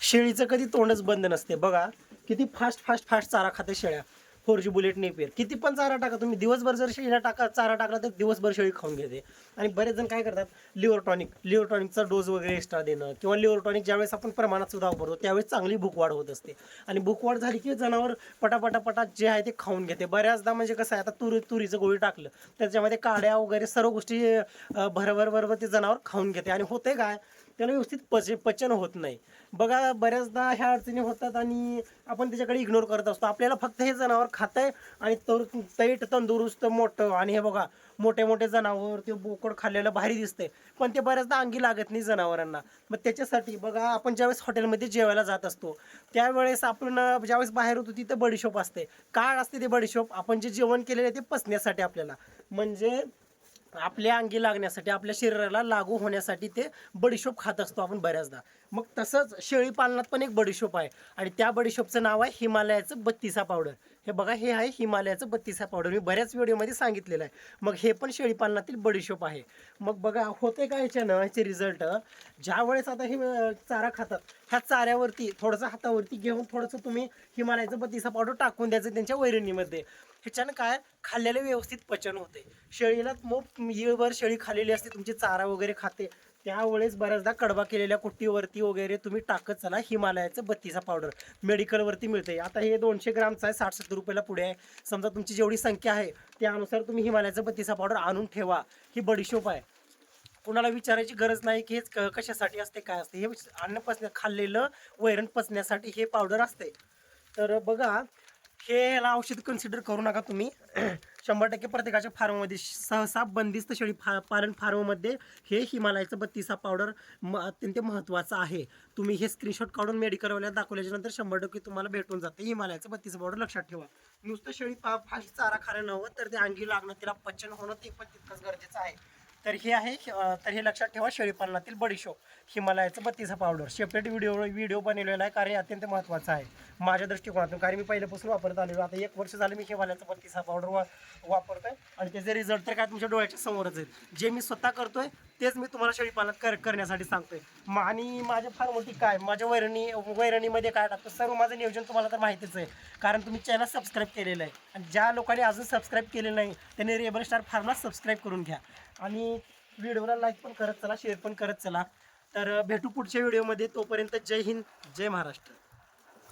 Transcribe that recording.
शेळीचं कधी तोंडच बंद नसते. बघा किती फास्ट फास्ट फास्ट चारा खाते शेळ्या. फोर जी बुलेट नेपियर किती पण चारा टाका तुम्ही दिवसभर जर शेळीला टाका चारा टाकला तर दिवसभर शेळी खाऊन घेते. आणि बरेच जण काय करतात लिव्हर टॉनिक लिव्हर टॉनिकचा डोस वगैरे एक्स्ट्रा देणं किंवा लिव्हर टॉनिक ज्यावेळेस आपण प्रमाणात सुद्धा वापरतो त्यावेळेस चांगली भूकवाढ होत असते. आणि भूकवाढ झाली की जनावर पटापटापटा जे आहे ते खाऊन घेते. बऱ्याचदा म्हणजे कसं आहे आता तुरी तुरीचं गोळी टाकलं त्याच्यामध्ये काड्या वगैरे सर्व गोष्टी भरभर भरभर ते जनावर खाऊन घेते. आणि होते काय त्याला व्यवस्थित पच पचन होत नाही. बघा बऱ्याचदा ह्या अडचणी होतात आणि आपण त्याच्याकडे इग्नोर करत असतो. आपल्याला फक्त हे जनावर खात आहे आणि तर तैट तंदुरुस्त मोठं आणि हे बघा मोठे मोठे जनावर ते बोकड खाल्लेलं भारी दिसतंय. पण ते बऱ्याचदा अंगी लागत नाही जनावरांना. मग त्याच्यासाठी बघा आपण ज्यावेळेस हॉटेलमध्ये जेवायला जात असतो त्यावेळेस आपण ज्यावेळेस बाहेर होतो तिथं बडीशोप असते. काळ असते ते बडीशोप? आपण जे जेवण केलेलं आहे ते पचण्यासाठी आपल्याला. म्हणजे आपल्या अंगी लागण्यासाठी आपल्या शरीराला लागू होण्यासाठी ते बडीशोप खात असतो आपण बऱ्याचदा. मग तसंच शेळी पालनात पण एक बडीशोप आहे. आणि त्या बडीशोपचं नाव आहे हिमालयाचं बत्तीसा पावडर. हे बघा हे आहे हिमालयाचं बत्तीसा पावडर मी बऱ्याच व्हिडिओमध्ये सांगितलेलं आहे. मग हे पण शेळी पालनातील बडीशोप आहे. मग बघा होते का ह्याच्यानं ह्याचे रिझल्ट ज्या वेळेस आता हे चारा खातात ह्या चाऱ्यावरती थोडंसं हातावरती घेऊन थोडंसं तुम्ही हिमालयाचं बत्तीसा पावडर टाकून द्यायचं त्यांच्या वैरणीमध्ये. ह्याच्यानं काय? खाल्लेलं व्यवस्थित पचन होते शेळीला मग येळभर शेळी खाल्लेली असते तुमची चारा वगैरे खाते. त्यावेळेस बऱ्याचदा कडबा केलेल्या कुट्टीवरती वगैरे तुम्ही टाकत चला हिमालयाचं बत्तीचा पावडर मेडिकलवरती मिळते आता हे दोनशे ग्रामचं आहे साठ सत्तर रुपयाला पुढे आहे. समजा तुमची जेवढी संख्या आहे त्यानुसार तुम्ही हिमालयाचं बत्तीचा पावडर आणून ठेवा. ही बडीशोप आहे. कुणाला विचारायची गरज नाही की हेच क- कशासाठी असते काय असते? हे अन्न पचण्या खाल्लेलं वैरण पचण्यासाठी हे पावडर असते. तर बघा हे याला औषध कन्सिडर करू नका तुम्ही. शंभर टक्के प्रत्येकाच्या फार्ममध्ये सहसा बंदिस्त शेळी फा पालन फार्ममध्ये हे हिमालयाचं बत्तीसा पावडर म अत्यंत महत्त्वाचं आहे. तुम्ही हे स्क्रीनशॉट काढून मेडिकलवाल्या दाखवल्याच्या नंतर शंभर टक्के तुम्हाला भेटून जाते. हिमालयाचं बत्तीसा पावडर लक्षात ठेवा. नुसतं शेळी पा फास्ट चारा खाणं नव्हतं तर ते अंगी लागणं तिला पचन होणं ते पण तितकंच गरजेचं आहे. तर हे आहे तर हे लक्षात ठेवा शेळीपालनातील बडीशोप हिमालयाचं बत्तीसा पावडर सेपरेट व्हिडिओ व्हिडिओ बनवलेला आहे कारण हे अत्यंत महत्त्वाचं आहे. माझ्या दृष्टिकोनातून कारण मी पहिल्यापासून वापरत आलेलो आता एक वर्ष झालं मी हिमालयाचं पत्तीसा पावडर वा वापरतोय. आणि त्याचे रिझल्ट तर काय तुमच्या डोळ्याच्या समोरच आहेत. जे मी स्वतः करतोय तेच मी तुम्हाला शेळीपालनात कर करण्यासाठी सांगतोय. आणि माझ्या फार मोठी काय माझ्या वैरणी वैरणीमध्ये काय टाकतो सर्व माझं नियोजन तुम्हाला तर माहितीच आहे. कारण तुम्ही चॅनल सबस्क्राईब केलेलं आहे. आणि ज्या लोकांनी अजून सबस्क्राईब केलेलं नाही त्यांनी रेबल स्टार फार्मला सबस्क्राईब करून घ्या. आणि व्हिडिओला लाईक पण करत चला शेअर पण करत चला. तर भेटू पुढच्या व्हिडिओमध्ये तोपर्यंत जय हिंद जय महाराष्ट्र.